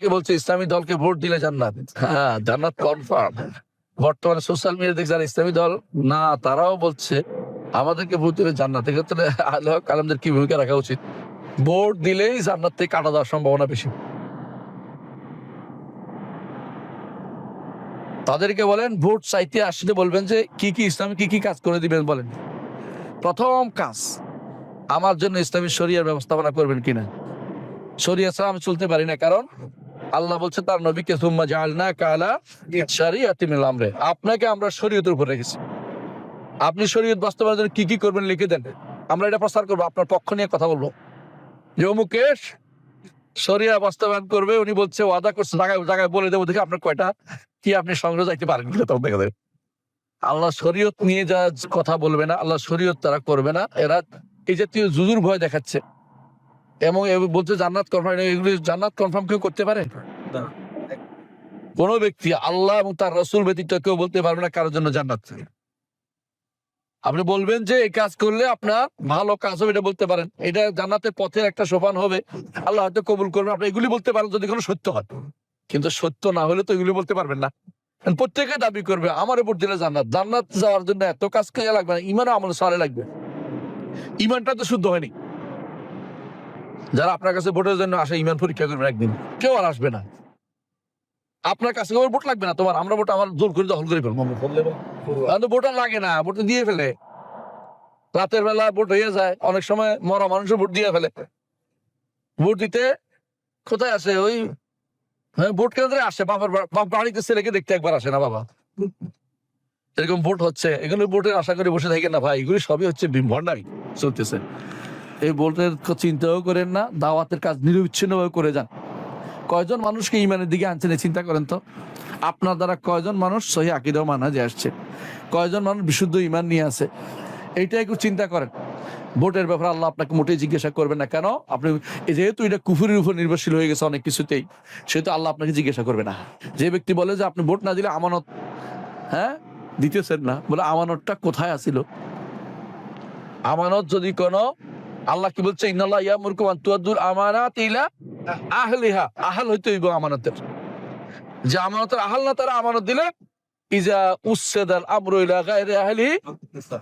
কে বলছে, ইসলামী দলকে ভোট দিলে জান্নাত? হ্যাঁ জান্নাত কনফার্ম বর্তমানে সোশ্যাল মিডিয়া দেখছে যারা ইসলামী দল, না, তারাও বলছে আমাদেরকে ভোট দিলে জান্নাত। এক্ষেত্রে আল্লাহ কালামদের কি ভূমিকা রাখা উচিত? ভোট দিলেই জান্নাত থেকে কাটা দেওয়ার সম্ভাবনা বেশি। তাদেরকে বলেন, ভোট চাইতে আসলে বলবেন যে, কি কি ইসলামী, কি কি কাজ করে দিবেন বলেন। প্রথম কাজ, আমার জন্য ইসলামী শরিয়ার ব্যবস্থাপনা করবেন কিনা? শরিয়া ছাড়া আমি চলতে পারি না, কারণ আল্লাহ বলছে তার নবীকে সুম্মা জাআলনা কালা শারিয়াতি মিল আমরে। আপনাকে আমরা শরীয়তের উপর রেখেছি। আপনি শরীয়ত বাস্তবায়নের জন্য কি কি করবেন লিখে দেন। আমরা এটা প্রচার করব আপনার পক্ষ নিয়ে কথা বলব। যে অমুকেশ শরিয়া বাস্তবায়ন করবে উনি বলছে ওয়াদা করছে জায়গায় জায়গায় বলে দেবো দেখে আপনার কয়টা কি আপনি সংগ্রহ যাইতে পারেন? কিনা তখন দেখা আল্লাহ শরীয়ত নিয়ে যা কথা বলবে না আল্লাহ শরীয়ত তারা করবে না। এরা এই জাতীয় জুজুর ভয় দেখাচ্ছে। এবং বলছে জান্নাত কনফার্ম এগুলি জান্নাত কনফার্ম কেউ করতে পারে? কোন ব্যক্তি আল্লাহ এবং তার রসুল ব্যতীত কেউ বলতে পারবে না কারোর জন্য জান্নাত আপনি বলবেন যে এই কাজ করলে আপনার ভালো কাজ হবে এটা বলতে পারেন। এটা জান্নাতের পথের একটা সোপান হবে। আল্লাহ হয়তো কবুল করবেন। আপনি এগুলি বলতে পারেন যদি কোনো সত্য হয়। কিন্তু সত্য না হলে তো এগুলি বলতে পারবেন না। প্রত্যেকে দাবি করবে আমার উপর দিলে জান্নাত। জান্নাত যাওয়ার জন্য এত কাজ কাজে লাগবে না ইমান আমল সালে লাগবে। ইমানটা তো শুদ্ধ হয়নি। যারা আপনার কাছে ভোটের জন্য আসে, ইমান পরীক্ষা করবেন একদিন। কেউ আর আসবে না। আপনার কাছে আমার ভোট লাগবে না তোমার, আমরা ভোট আমার জোর করে দখল করে ফেলব। ভোট আর লাগে না, ভোট দিয়ে ফেলে। রাতের বেলা ভোট হয়ে যায়, অনেক সময় মরা মানুষও ভোট দিয়ে ফেলে। ভোট দিতে কোথায় আসে ওই হ্যাঁ ভোট কেন্দ্রে আসে বাবার বাড়িতে ছেলেকে দেখতে একবার আসে না বাবা। এরকম ভোট হচ্ছে এগুলো ভোটের আশা করে বসে থাকেন না ভাই, এগুলি সবই হচ্ছে ভণ্ডারি চলতেছে। এই ক- চিন্তাও করেন না, দাওয়াতের কাজ নিরবিচ্ছিন্নভাবে করে যান। কয়জন মানুষকে ইমানের দিকে আনছেন চিন্তা করেন তো? আপনার দ্বারা কয়জন মানুষ সহি আকিদাও মানাজে আসছে। কয়জন মানুষ বিশুদ্ধ ইমান নিয়ে আছে? এইটা একটু চিন্তা করেন। ভোটের ব্যাপারে আল্লাহ আপনাকে মোটেই জিজ্ঞাসা করবেন না। কেন? আপনি যেহেতু এটা কুফুরের উপর নির্ভরশীল হয়ে গেছে অনেক কিছুতেই, সেহেতু আল্লাহ আপনাকে জিজ্ঞাসা করবে না। যে ব্যক্তি বলে যে আপনি ভোট না দিলে আমানত হ্যাঁ? দিতেছেন না, বলে আমানতটা কোথায় আছিল? আমানত যদি কোনো আল্লাহ কি বলছে, ইন্নাল্লাহ ইয়ামুরকুম আন তুআদ্দুল আমানাত ইলা আহলিহা। আহল হইতে হইব আমানতের। যে আমানতের আহল না, তারা আমানত দিলে, ইজা আমরু ইলা গায়রি আহলিহি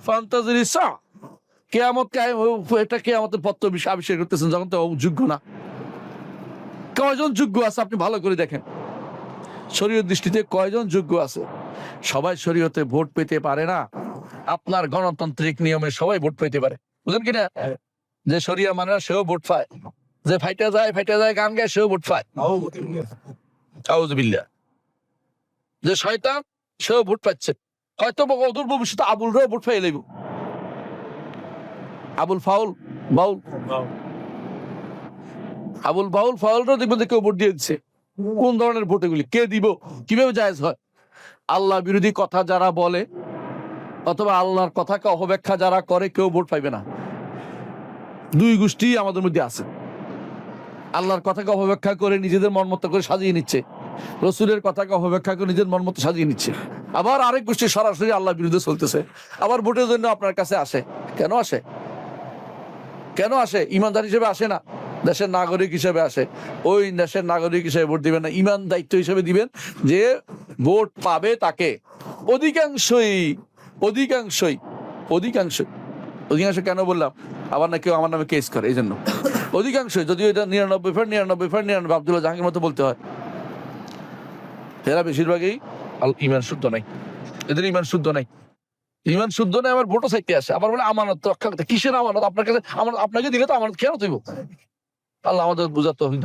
ফান্তাজিরি সা। এটা পত্র আবিষ্কার করতেছেন, যখন তো যোগ্য না। কয়জন যোগ্য আছে, আপনি ভালো করে দেখেন। শরীয়ত দৃষ্টিতে কয়জন যোগ্য আছে? সবাই শরীয়তে ভোট পেতে পারে না। আপনার গণতান্ত্রিক নিয়মে সবাই ভোট পেতে পারে। বুঝলেন কিনা যে শরিয়া মানে সেও ভোট পায়। যে ফাইটা যায় ফাইটা যায়, গান গায়, সেও ভোট পায়। যে শয়তান, সেও ভোট পাচ্ছে। হয়তো অদূর ভবিষ্যতে আবুল রেও ভোট পাই লইব। আবুল ফাউল, বাউল। আবুল বাউল, ফাউলরাও দেখবেন যে কেউ ভোট দিয়ে দিচ্ছে কোন ধরনের ভোট এগুলি? কে দিব? কীভাবে জায়েজ হয়? আল্লাহ বিরোধী কথা যারা বলে, অথবা আল্লাহর কথাকে অপব্যাখ্যা যারা করে, কেউ ভোট পাইবে না। দুই গোষ্ঠী আমাদের মধ্যে আছে। আল্লাহর কথাকে অপব্যাখ্যা করে নিজেদের মন মতো করে সাজিয়ে নিচ্ছে। রসুলের কথাকে অপব্যাখ্যা করে নিজের মন মতো সাজিয়ে নিচ্ছে। আবার আরেক গোষ্ঠী সরাসরি আল্লাহর বিরুদ্ধে চলতেছে। আবার ভোটের জন্য আপনার কাছে আসে। কেন আসে? কেন আসে? ইমানদার হিসেবে আসে না। দেশের নাগরিক হিসেবে আসে। ওই দেশের নাগরিক হিসেবে ভোট দিবেন না। ইমান দায়িত্ব হিসেবে দিবেন যে ভোট পাবে তাকে। অধিকাংশই অধিকাংশই অধিকাংশই। অধিকাংশ কেন বললাম? আবার না কেউ আমার নামে কেস করে এই জন্য অধিকাংশ যদিও এটা নিরানব্বই ফের নিরানব্বই ফের নিরানব্বই, আবদুল্লাহ জাহাঙ্গীর মতো বলতে হয়। এরা বেশিরভাগই ইমান শুদ্ধ নাই। এদের ইমান শুদ্ধ নাই। ইমান শুদ্ধ নাই আমার ভোটও চাইতে আসে। আবার বলে, আমানত রক্ষা করতে কিসের আমানত? আপনার কাছে, আমার আপনাকে দিলে তো আমানত খেয়াল তুইব আল্লাহ আমাদের বুঝাতে হবে